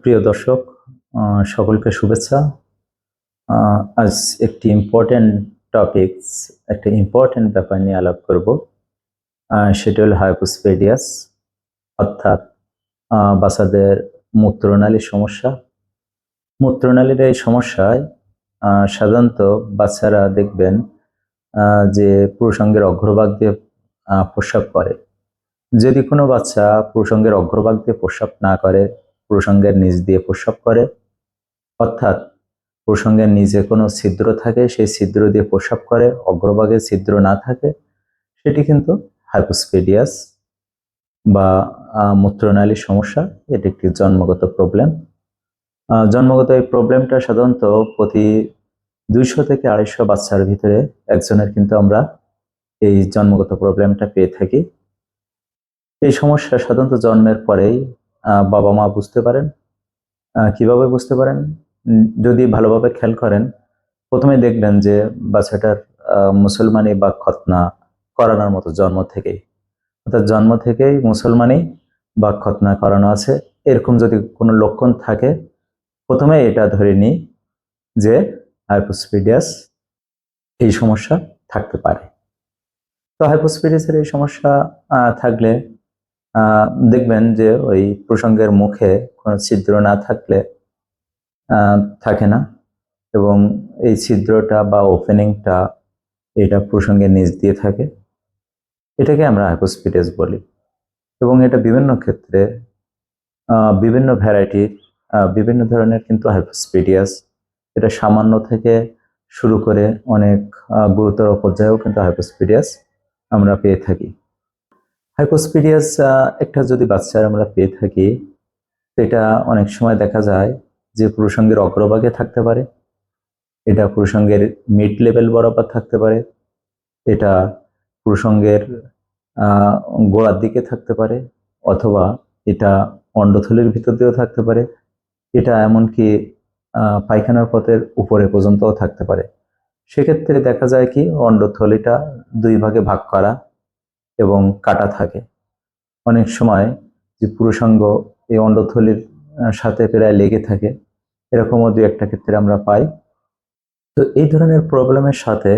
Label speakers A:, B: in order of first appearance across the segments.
A: প্রিয় দর্শক সকলকে শুভেচ্ছা। আজ একটি ইম্পর্টেন্ট টপিকস একটা ইম্পর্টেন্ট ব্যাপার নিয়ে আলাপ করব। সেটি হল হাইপোস্পেডিয়াস অর্থাৎ বাচ্চাদের মূত্রনালীর সমস্যা। মূত্রনালীর এই সমস্যায় সাধারণত বাচ্চারা দেখবেন যে পুরুষাঙ্গের অগ্রভাগ দিয়ে প্রস্রাব করে। যদি কোনো বাচ্চা পুরুষাঙ্গের অগ্রভাগ দিয়ে প্রস্রাব না করে পুরুষাঙ্গের নিচ দিয়ে প্রস্রাব করে। অর্থাৎ প্রসঙ্গের নিচে কোনো ছিদ্র থাকে, সেই ছিদ্র দিয়ে প্রস্রাব করে। অগ্রভাগে ছিদ্র না থাকে, সেটি কিন্তু হাইপোস্পেডিয়াস বা মূত্রনালীর সমস্যা। এটি একটি জন্মগত প্রবলেম জন্মগত এই প্রবলেমটা সাধারণত প্রতি দুইশো থেকে আড়াইশো বাচ্চার ভিতরে একজনের কিন্তু আমরা এই জন্মগত প্রবলেমটা পেয়ে থাকি। এই সমস্যা সাধারণত জন্মের পরেই বাবা মা বুঝতে পারেন কীভাবে বুঝতে পারেন? যদি ভালোভাবে খেয়াল করেন প্রথমে দেখবেন যে বাচ্চাটার মুসলমানি বা খতনা করানোর মতো জন্ম থেকেই। অর্থাৎ জন্ম থেকেই মুসলমানি বা খতনা করানো আছে। এরকম যদি কোনো লক্ষণ থাকে প্রথমে এটা ধরে নিই যে হাইপোস্পিডিয়াস এই সমস্যা থাকতে পারে। তো হাইপোস্পিডিয়াসের এই সমস্যা থাকলে দেখবেন যে ওই প্রসঙ্গের মুখে কোনো ছিদ্র না থাকলে থাকে না। এবং এই ছিদ্রটা বা ওপেনিংটা এটা প্রসঙ্গের নিচ দিয়ে থাকে। এটাকে আমরা হাইপোস্পিডিয়াস বলি। এবং এটা বিভিন্ন ক্ষেত্রে বিভিন্ন ভ্যারাইটির বিভিন্ন ধরনের কিন্তু হাইপোস্পিডিয়াস এটা সামান্য থেকে শুরু করে অনেক গুরুতর পর্যায়েও কিন্তু হাইপোস্পিডিয়াস আমরা পেয়ে থাকি। হাইপোস্পিডিয়াস একটা যদি বাচ্চার আমরা পেয়ে থাকি এটা অনেক সময় দেখা যায় যে পুরুষঙ্গের অগ্রভাগে থাকতে পারে। এটা পুরুষঙ্গের মিড লেভেল বরাবর থাকতে পারে। এটা পুরুষঙ্গের গোড়ার দিকে থাকতে পারে, অথবা এটা অন্ডথলির ভিতর দিয়েও থাকতে পারে। এটা এমনকি পায়খানার পথের উপরে পর্যন্তও থাকতে পারে। সেক্ষেত্রে দেখা যায় কি, অন্ডথলিটা দুই ভাগে ভাগ করা। এবং কাটা থাকে। অনেক সময় যে পুরুষাঙ্গ এই অন্ডথলির সাথে প্রায় লেগে থাকে এরকমও দু একটা ক্ষেত্রে আমরা পাই। তো এই ধরনের প্রবলেমের সাথে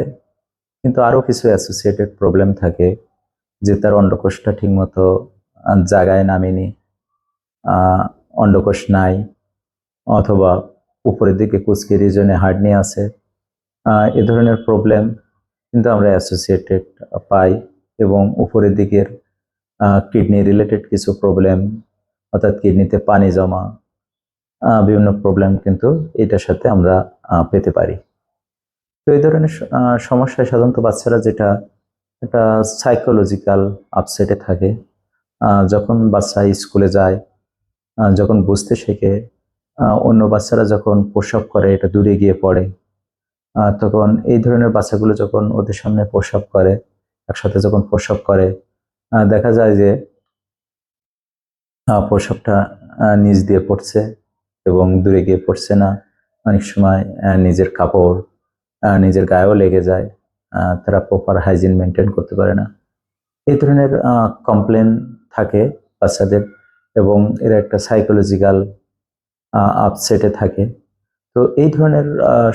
A: কিন্তু আরও কিছু অ্যাসোসিয়েটেড প্রবলেম থাকে যে তার অন্ডকোষটা ঠিকমতো জায়গায় নামেনি অন্ডকোষ নাই অথবা উপরের দিকে কুচকে রিজনে আছে আহ, এ ধরনের প্রবলেম কিন্তু আমরা অ্যাসোসিয়েটেড পাই। এবং উপরের দিকের কিডনি রিলেটেড কিছু প্রবলেম অর্থাৎ কিডনিতে পানি জমা বিভিন্ন প্রবলেম কিন্তু এটার সাথে আমরা পেতে পারি। তো এই ধরনের সমস্যায় সাধারণত বাচ্চারা যেটা, একটা সাইকোলজিক্যাল আপসেটে থাকে যখন বাচ্চা স্কুলে যায় যখন বুঝতে শেখে অন্য বাচ্চারা যখন প্রসব করে, এটা দূরে গিয়ে পড়ে তখন এই ধরনের বাচ্চাগুলো যখন ওদের সামনে প্রসব করে একসাথে যখন প্রসব করে দেখা যায় যে প্রসবটা নিচ দিয়ে পড়ছে এবং দূরে গিয়ে পড়ছে না। অনেক সময় নিজের কাপড় নিজের গায়েও লেগে যায় তারা প্রপার হাইজিন মেনটেন করতে পারে না। এই ধরনের কমপ্লেন থাকে বাচ্চাদের এবং এরা একটা সাইকোলজিক্যাল আপসেটে থাকে। তো এই ধরনের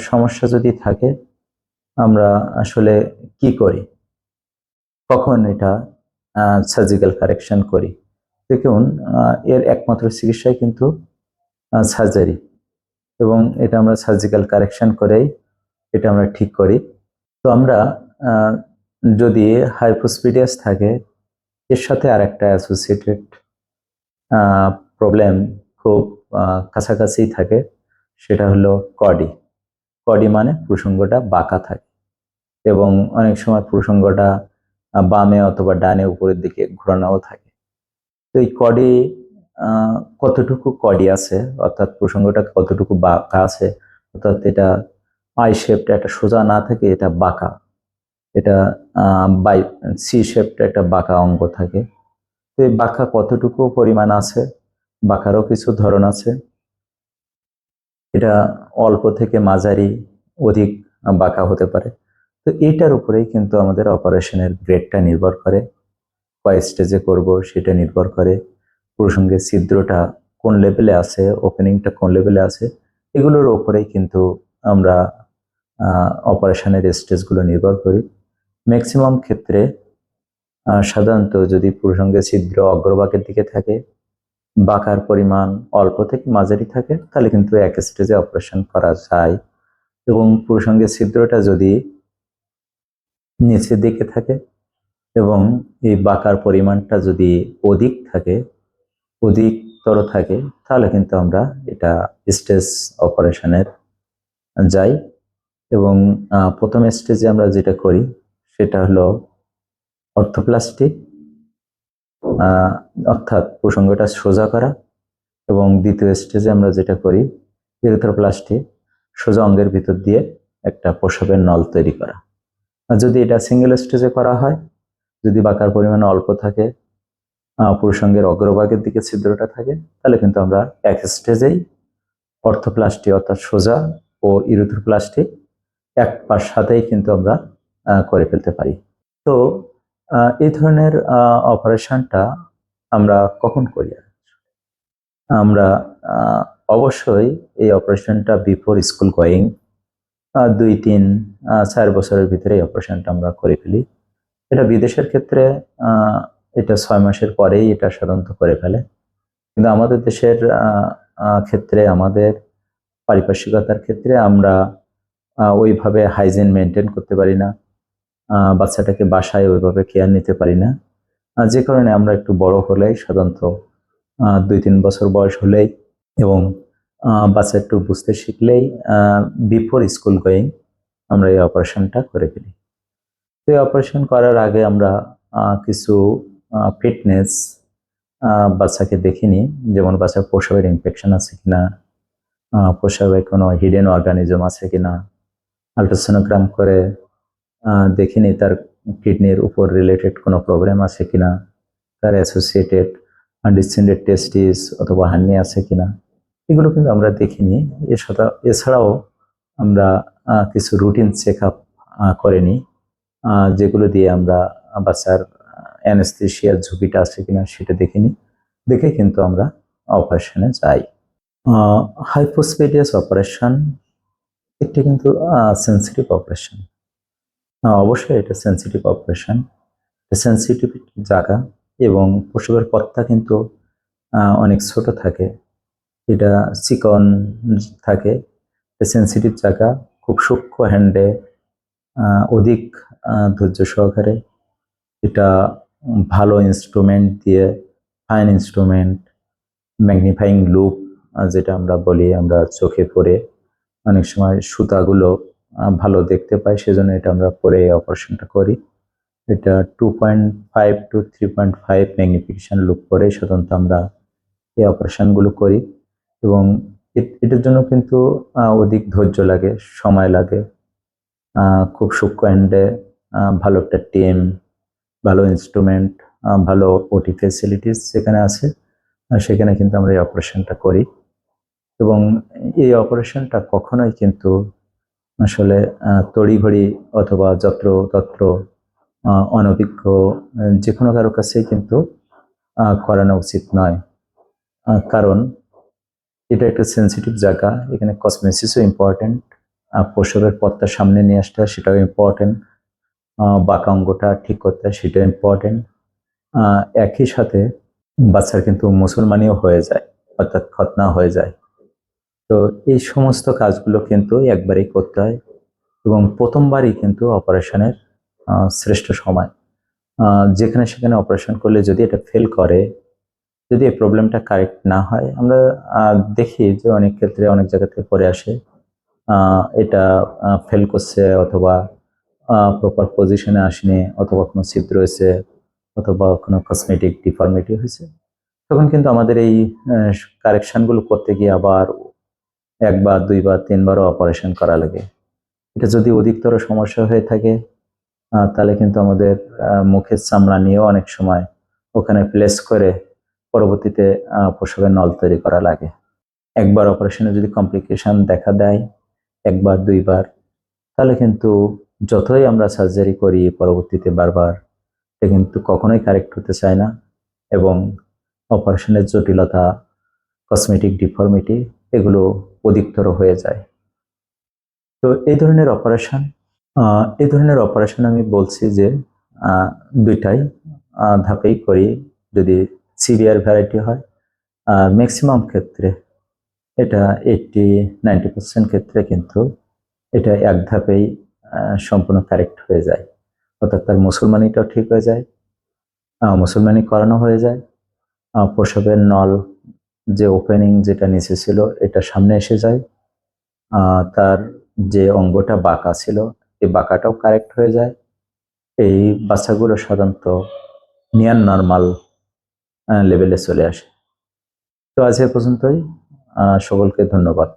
A: সমস্যা যদি থাকে, আমরা আসলে কি করি? কখন এটা সার্জিক্যাল কারেকশন করি। দেখুন এর একমাত্র চিকিৎসাই কিন্তু সার্জারি এবং এটা আমরা সার্জিক্যাল কারেকশন করেই এটা আমরা ঠিক করি। তো আমরা যদি হাইপোস্পিডিয়াস থাকে, এর সাথে আর একটা অ্যাসোসিয়েটেড প্রবলেম খুব কাছাকাছি থাকে, সেটা হলো কডি কডি মানে প্রসঙ্গটা বাঁকা থাকে। এবং অনেক সময় প্রসঙ্গটা বামে অথবা ডানে উপরের দিকে ঘোরানোও থাকে। তো এই কডি কতটুকু কডি আছে, অর্থাৎ প্রসঙ্গটা কতটুকু বাঁকা আছে, অর্থাৎ এটা আই শেপটা একটা সোজা না থাকে, এটা বাঁকা। এটা বাই, সি শেপটা একটা বাঁকা অঙ্গ থাকে। তো এই বাঁকা কতটুকু পরিমাণ আছে? বাঁকারও কিছু ধরন আছে। এটা অল্প থেকে মাঝারি, অধিক বাঁকা হতে পারে। তো এইটার উপরেই কিন্তু আমাদের অপারেশনের গ্রেডটা নির্ভর করে। কয় স্টেজে করব সেটা নির্ভর করে। প্রসঙ্গে ছিদ্রটা কোন লেভেলে আছে ওপেনিংটা কোন লেভেলে আছে, এগুলোর ওপরেই কিন্তু আমরা অপারেশনের স্টেজগুলো নির্ভর করি। ম্যাক্সিমাম ক্ষেত্রে সাধারণত যদি প্রসঙ্গে ছিদ্র অগ্রভাগের দিকে থাকে, বাঁকার পরিমাণ অল্প থেকে মাঝারি থাকে, তাহলে কিন্তু এক স্টেজে অপারেশন করা যায়। এবং প্রসঙ্গে ছিদ্রটা যদি নিচের দিকে থাকে এবং এই বাঁকার পরিমাণটা যদি অধিক থাকে, অধিকতর থাকে, তাহলে কিন্তু আমরা এটা স্টেজ অপারেশনের যাই। এবং প্রথম স্টেজে আমরা যেটা করি, সেটা হলো অর্থোপ্লাস্টি অর্থাৎ প্রসঙ্গটা সোজা করা। এবং দ্বিতীয় স্টেজে আমরা যেটা করি ইউরোথ্রোপ্লাস্টি সোজা অঙ্গের ভিতর দিয়ে একটা প্রসবের নল তৈরি করা। যদি এটা সিঙ্গেল স্টেজে করা হয়, যদি বাঁকার পরিমাণ অল্প থাকে পুরুষাঙ্গের অগ্রভাগের দিকে ছিদ্রটা থাকে, তাহলে কিন্তু আমরা এক স্টেজেই অর্থোপ্লাস্টি অর্থাৎ সোজা ও ইরুথ্রোপ্লাস্টি এক পাশ সাথেই কিন্তু আমরা করে ফেলতে পারি। তো এই ধরনের অপারেশনটা আমরা কখন করি? আমরা অবশ্যই এই অপারেশনটা বিফোর স্কুল গোয়িং দুই, তিন চার বছরের ভিতরে এই অপারেশনটা আমরা করে ফেলি। এটা বিদেশের ক্ষেত্রে এটা ছয় মাসের পরেই এটা সাধারণত করে ফেলে। কিন্তু আমাদের দেশের ক্ষেত্রে, আমাদের পারিপার্শ্বিকতার ক্ষেত্রে আমরা ওইভাবে হাইজিন মেনটেন করতে পারি না। বাচ্চাটাকে বাসায় ওইভাবে কেয়ার নিতে পারি না। যে কারণে আমরা একটু বড় হলেই সাধারণত দুই, তিন বছর বয়স হলেই এবং বাচ্চা একটু বুঝতে শিখলেই বিফোর স্কুল গোয়িং আমরা এই অপারেশনটা করে ফেলি। তো এই অপারেশন করার আগে আমরা কিছু ফিটনেস বাচ্চাকে দেখে নিই যেমন বাচ্চার প্রসবের ইনফেকশন আছে কিনা প্রসবে কোনো হিডেন অর্গানিজম আছে কিনা আলট্রাসোনোগ্রাম করে আহ, দেখে নিই তার কিডনির উপর রিলেটেড কোনো প্রবলেম আছে কিনা তার অ্যাসোসিয়েটেড ডিসেন্ডেড টেস্টিস অথবা হান্নি আছে কিনা। এগুলো কিন্তু আমরা দেখিনি। এছাড়া এছাড়াও আমরা কিছু রুটিন চেক আপ করে নিই যেগুলো দিয়ে আমরা বাচ্চার অ্যানেস্থেশিয়ার ঝুঁকিটা আছে কিনা সেটা দেখে নিই দেখে কিন্তু আমরা অপারেশনে যাই। হাইপোস্পেডিয়াস অপারেশন একটি কিন্তু সেন্সিটিভ অপারেশন অবশ্যই এটা সেন্সিটিভ অপারেশন সেন্সিটিভ জায়গা এবং প্রসবের পথটা কিন্তু অনেক ছোট থাকে। এটা চিকন থাকে সেন্সিটিভ চাকা, খুব সূক্ষ্ম হ্যান্ডে অধিক ধৈর্য সহকারে। এটা ভালো ইনস্ট্রুমেন্ট দিয়ে ফাইন ইনস্ট্রুমেন্ট ম্যাগনিফাইং লুপ যেটা আমরা বলি আমরা চোখে পরে অনেক সময় সুতাগুলো ভালো দেখতে পাই, সেজন্য এটা আমরা পরে অপারেশনটা করি। এটা two point five two three point five magnification loupe করে সাধারণত আমরা এই অপারেশনগুলো করি। এবং এটার জন্য কিন্তু অধিক ধৈর্য লাগে, সময় লাগে। খুব সূক্ষ্ম হ্যান্ডে ভালো একটা টিম ভালো ইনস্ট্রুমেন্ট ভালো ওটি ফেসিলিটিস যেখানে আছে সেখানে কিন্তু আমরা এই অপারেশনটা করি। এবং এই অপারেশনটা কখনোই কিন্তু আসলে তড়িঘড়ি অথবা যত্র তত্র অনভিজ্ঞ যে কোনো কারও কাছেই কিন্তু করানো উচিত নয়। কারণ এটা একটা সেন্সিটিভ জায়গা। এখানে কসমেসিসও ইম্পর্টেন্ট প্রসবের পথটা সামনে নিয়ে আসতে হয়, সেটাও ইম্পর্টেন্ট বাঁকা অঙ্গটা ঠিক করতে হয়, সেটাও ইম্পর্টেন্ট একই সাথে বাচ্চার কিন্তু মুসলমানিও হয়ে যায়, অর্থাৎ খতনা হয়ে যায়। তো এই সমস্ত কাজগুলো কিন্তু একবারেই করতে হয় এবং প্রথমবারই কিন্তু অপারেশনের শ্রেষ্ঠ সময়। যেখানে সেখানে অপারেশন করলে যদি এটা ফেল করে যদি এই প্রবলেমটা কারেক্ট না হয়, আমরা দেখি যে অনেক ক্ষেত্রে অনেক জায়গা থেকে পরে আসে। এটা ফেল করছে অথবা প্রপার পজিশনে আসেনি অথবা কোনো ছিদ্র হয়েছে অথবা কোনো কসমেটিক ডিফর্মিটি হয়েছে। তখন কিন্তু আমাদের এই কারেকশনগুলো করতে গিয়ে আবার একবার দুইবার তিনবারও অপারেশন করা লাগে। এটা যদি অধিকতর সমস্যা হয়ে থাকে তাহলে কিন্তু আমাদের মুখের চামড়া নিয়েও অনেক সময় ওখানে প্লেস করে পরবর্তীতে প্রসবের নল তৈরি করা লাগে। একবার অপারেশনে যদি কমপ্লিকেশান দেখা দেয়, একবার, দুইবার, তাহলে কিন্তু যতই আমরা সার্জারি করি পরবর্তীতে বারবার, এটা কিন্তু কখনোই কারেক্ট হতে চায় না এবং অপারেশনের জটিলতা কসমেটিক ডিফর্মিটি এগুলো অধিকতর হয়ে যায়। তো এই ধরনের অপারেশন এই ধরনের অপারেশন আমি বলছি যে দুইটাই ধাপেই করি। যদি সিভিয়ার ভ্যারাইটি হয়। আর ম্যাক্সিমাম ক্ষেত্রে এটা এইটটি নাইনটি পার্সেন্ট ক্ষেত্রে কিন্তু এটা এক ধাপেই সম্পূর্ণ কারেক্ট হয়ে যায়। অর্থাৎ তার মুসলমানিটাও ঠিক হয়ে যায় মুসলমানি করানো হয়ে যায়। প্রসবের নল যে ওপেনিং যেটা নিচে ছিল, এটা সামনে এসে যায়। তার যে অঙ্গটা বাঁকা ছিল, এই বাঁকাটাও কারেক্ট হয়ে যায়। এই বাচ্চাগুলো সাধারণত নিয়ার নর্মাল লেভেলে চলে আসে। তো আজ এ পর্যন্তই। সকলকে ধন্যবাদ।